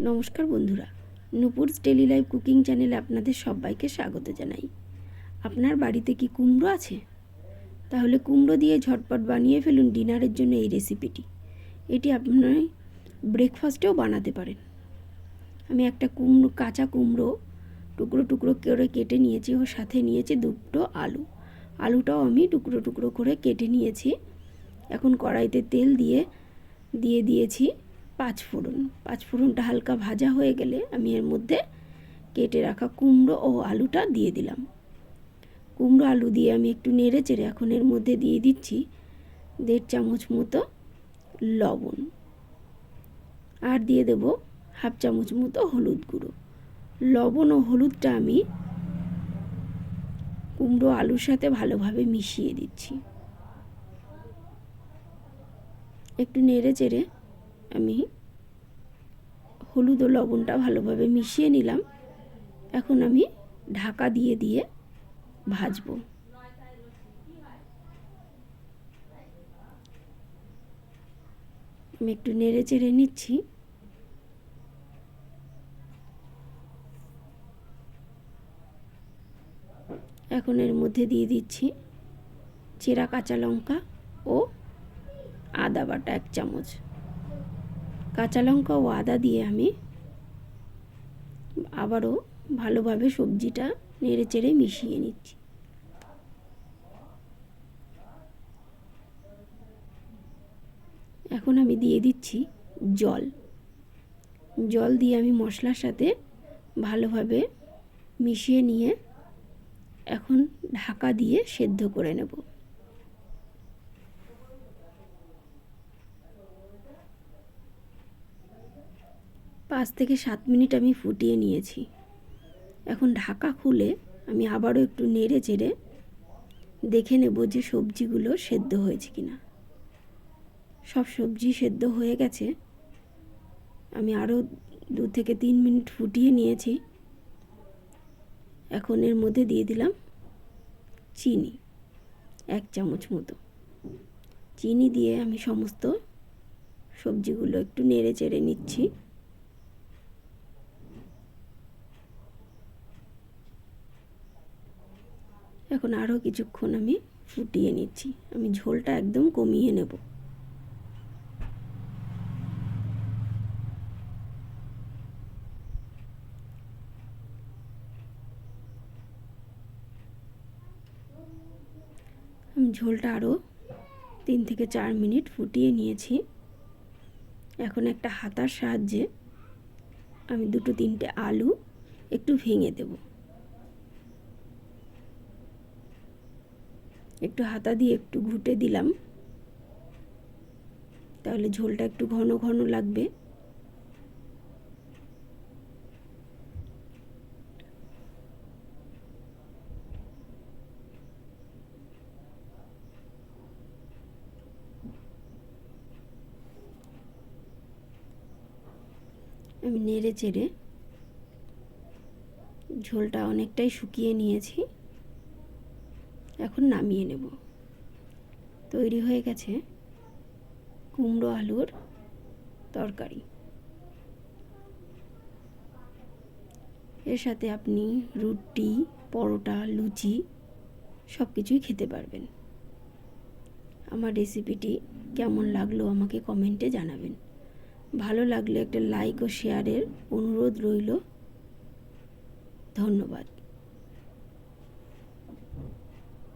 নমস্কার বন্ধুরা, Nupur's daily life cooking চ্যানেলে আপনাদের সবাইকে স্বাগত জানাই। আপনার বাড়িতে কি কুমড়ো আছে? তাহলে কুমড়ো দিয়ে ঝটপট বানিয়ে ফেলুন ডিনারের জন্য এই রেসিপিটি। এটি আপনার ব্রেকফাস্টেও বানাতে পারেন। আমি একটা কুমড়ো, কাঁচা কুমড়ো টুকরো টুকরো করে কেটে নিয়েছি, ওর সাথে নিয়েছি দুটো আলু। আলুটাও আমি টুকরো টুকরো করে কেটে নিয়েছি। এখন কড়াইতে তেল দিয়ে দিয়ে দিয়েছি। পাঁচ ফোড়ন। পাঁচ ফোড়নটা হালকা ভাজা হয়ে গেলে আমি এর মধ্যে কেটে রাখা কুমড়ো ও আলুটা দিয়ে দিলাম। কুমড়ো আলু দিয়ে আমি একটু নেড়ে চেড়ে এখন এর মধ্যে দিয়ে দিচ্ছি দেড় চামচ মতো লবণ। আর দিয়ে দেব হাফ চামচ মতো হলুদ গুঁড়ো। লবণ ও হলুদটা আমি কুমড়ো আলুর সাথে ভালোভাবে মিশিয়ে দিচ্ছি। একটু নেড়ে চেড়ে আমি হলুদ ও লবণটা ভালোভাবে মিশিয়ে নিলাম। এখন আমি ঢাকা দিয়ে দিয়ে ভাজবো। আমি একটু নেড়ে চেড়ে নিচ্ছি। এখন এর মধ্যে দিয়ে দিচ্ছি চেরা কাঁচা লঙ্কা ও আদা বাটা এক চামচ। কাঁচা লঙ্কা ও আদা দিয়ে আমি আবারও ভালোভাবে সবজিটা নেড়ে চেড়ে মিশিয়ে নিচ্ছি। এখন আমি দিয়ে দিচ্ছি জল। জল দিয়ে আমি মশলার সাথে ভালোভাবে মিশিয়ে নিয়ে এখন ঢাকা দিয়ে সেদ্ধ করে নেব। পাঁচ থেকে সাত মিনিট আমি ফুটিয়ে নিয়েছি। এখন ঢাকা খুলে আমি আবারও একটু নেড়ে চেড়ে দেখে নেব যে সবজিগুলো সেদ্ধ হয়েছে কি না সব সবজি সেদ্ধ হয়ে গেছে। আমি আরও দু থেকে তিন মিনিট ফুটিয়ে নিয়েছি। এখন এর মধ্যে দিয়ে দিলাম চিনি, এক চামচ মতো। চিনি দিয়ে আমি সমস্ত সবজিগুলো একটু নেড়ে চেড়ে নিচ্ছি। এখন আরও কিছুক্ষণ আমি ফুটিয়ে নিচ্ছি। আমি ঝোলটা একদম কমিয়ে নেব। আমি ঝোলটা আরও তিন থেকে চার মিনিট ফুটিয়ে নিয়েছি। এখন একটা হাতার সাহায্যে আমি দুটো তিনটে আলু একটু ভেঙে দেবো। একটু হাতা দিয়ে একটু ঘুটে দিলাম। তাহলে ঝোলটা একটু ঘন ঘন লাগবে। আমি নেড়ে চেড়ে ঝোলটা অনেকটাই শুকিয়ে নিয়েছি। এখন নামিয়ে নেব। তৈরি হয়ে গেছে কুমড়ো আলুর তরকারি। এর সাথে আপনি রুটি, পরোটা, লুচি সব কিছুই খেতে পারবেন। আমার রেসিপিটি কেমন লাগল আমাকে কমেন্টে জানাবেন। ভালো লাগলে একটা লাইক ও শেয়ারের অনুরোধ রইল। ধন্যবাদ।